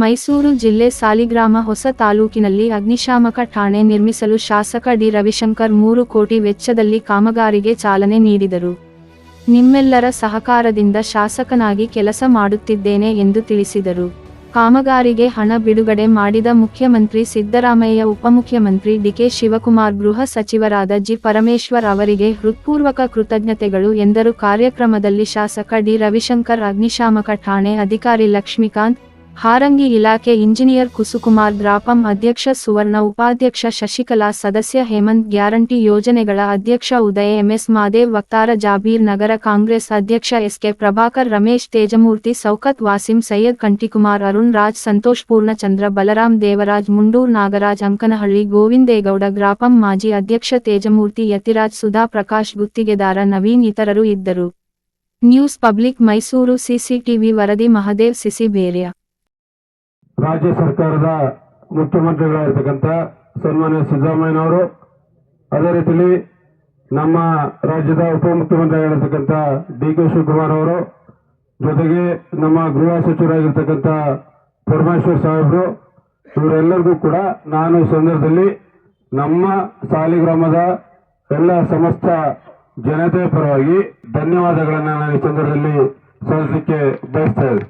ಮೈಸೂರು ಜಿಲ್ಲೆ ಸಾಲಿಗ್ರಾಮ ಹೊಸ ತಾಲೂಕಿನಲ್ಲಿ ಅಗ್ನಿಶಾಮಕ ಠಾಣೆ ನಿರ್ಮಿಸಲು ಶಾಸಕ ಡಿ. ರವಿಶಂಕರ್ ಮೂರು ಕೋಟಿ ವೆಚ್ಚದಲ್ಲಿ ಕಾಮಗಾರಿಗೆ ಚಾಲನೆ ನೀಡಿದರು. ನಿಮ್ಮೆಲ್ಲರ ಸಹಕಾರದಿಂದ ಶಾಸಕನಾಗಿ ಕೆಲಸ ಮಾಡುತ್ತಿದ್ದೇನೆ ಎಂದು ತಿಳಿಸಿದರು. ಕಾಮಗಾರಿಗೆ ಹಣ ಬಿಡುಗಡೆ ಮಾಡಿದ ಮುಖ್ಯಮಂತ್ರಿ ಸಿದ್ದರಾಮಯ್ಯ, ಉಪಮುಖ್ಯಮಂತ್ರಿ ಡಿಕೆ ಶಿವಕುಮಾರ್, ಗೃಹ ಸಚಿವರಾದ ಜಿ. ಪರಮೇಶ್ವರ್ ಅವರಿಗೆ ಹೃತ್ಪೂರ್ವಕ ಕೃತಜ್ಞತೆಗಳು ಎಂದರು. ಕಾರ್ಯಕ್ರಮದಲ್ಲಿ ಶಾಸಕ ಡಿ. ರವಿಶಂಕರ್, ಅಗ್ನಿಶಾಮಕ ಠಾಣೆ ಅಧಿಕಾರಿ ಲಕ್ಷ್ಮೀಕಾಂತ್ ಹಾರಂಗಿ ಇಲಾಖೆ ಇಂಜಿನಿಯರ್ ಕುಸುಕುಮಾರ್ ಗ್ರಾಪಂ ಅಧ್ಯಕ್ಷ ಸುವರ್ಣ, ಉಪಾಧ್ಯಕ್ಷ ಶಶಿಕಲಾ, ಸದಸ್ಯ ಹೇಮಂತ್, ಗ್ಯಾರಂಟಿ ಯೋಜನೆಗಳ ಅಧ್ಯಕ್ಷ ಉದಯ, ಎಂಎಸ್ ಮಾದೇವ್, ವಕ್ತಾರ ಜಾಬೀರ್, ನಗರ ಕಾಂಗ್ರೆಸ್ ಅಧ್ಯಕ್ಷ ಎಸ್ಕೆ ಪ್ರಭಾಕರ್, ರಮೇಶ್ ತೇಜಮೂರ್ತಿ, ಸೌಕತ್ ವಾಸಿಂ, ಸೈಯದ್ ಕಂಠಿಕುಮಾರ್ ಅರುಣ್ ರಾಜ್, ಸಂತೋಷ್ ಪೂರ್ಣಚಂದ್ರ ಬಲರಾಮ್ ದೇವರಾಜ್, ಮುಂಡೂರ್ ನಾಗರಾಜ್, ಅಂಕನಹಳ್ಳಿ, ಗೋವಿಂದೇಗೌಡ ಗ್ರಾಪಂ ಮಾಜಿ ಅಧ್ಯಕ್ಷ ತೇಜಮೂರ್ತಿ, ಯತಿರಾಜ್, ಸುಧಾ ಪ್ರಕಾಶ್, ಗುತ್ತಿಗೆದಾರ ನವೀನ್ ಇತರರು ಇದ್ದರು. ನ್ಯೂಸ್ ಪಬ್ಲಿಕ್ ಮೈಸೂರು ಸಿಸಿಟಿವಿ ವರದಿ, ಮಹದೇವ್, ಸಿಸಿ ಬೇರ್ಯ. ರಾಜ್ಯ ಸರ್ಕಾರದ ಮುಖ್ಯಮಂತ್ರಿಗಳಾಗಿರ್ತಕ್ಕಂಥ ಸನ್ಮಾನ್ಯ ಸಿದ್ದರಾಮಯ್ಯನವರು, ಅದೇ ರೀತಿಯಲ್ಲಿ ನಮ್ಮ ರಾಜ್ಯದ ಉಪಮುಖ್ಯಮಂತ್ರಿಯಾಗಿರ್ತಕ್ಕಂಥ ಡಿ ಕೆ ಶಿವಕುಮಾರ್ ಅವರು, ಜೊತೆಗೆ ನಮ್ಮ ಗೃಹ ಸಚಿವರಾಗಿರ್ತಕ್ಕಂಥ ಪರಮೇಶ್ವರ್ ಸಾಹೇಬರು, ಇವರೆಲ್ಲರಿಗೂ ಕೂಡ ನಾನು ಸಂದರ್ಭದಲ್ಲಿ ನಮ್ಮ ಸಾಲಿಗ್ರಾಮದ ಎಲ್ಲ ಸಮಸ್ತ ಜನತೆಯ ಪರವಾಗಿ ಧನ್ಯವಾದಗಳನ್ನು ನಾನು ಈ ಸಂದರ್ಭದಲ್ಲಿ ಸಲ್ಲಿಸಲಿಕ್ಕೆ ಬಯಸ್ತಾ ಇದ್ದೀನಿ.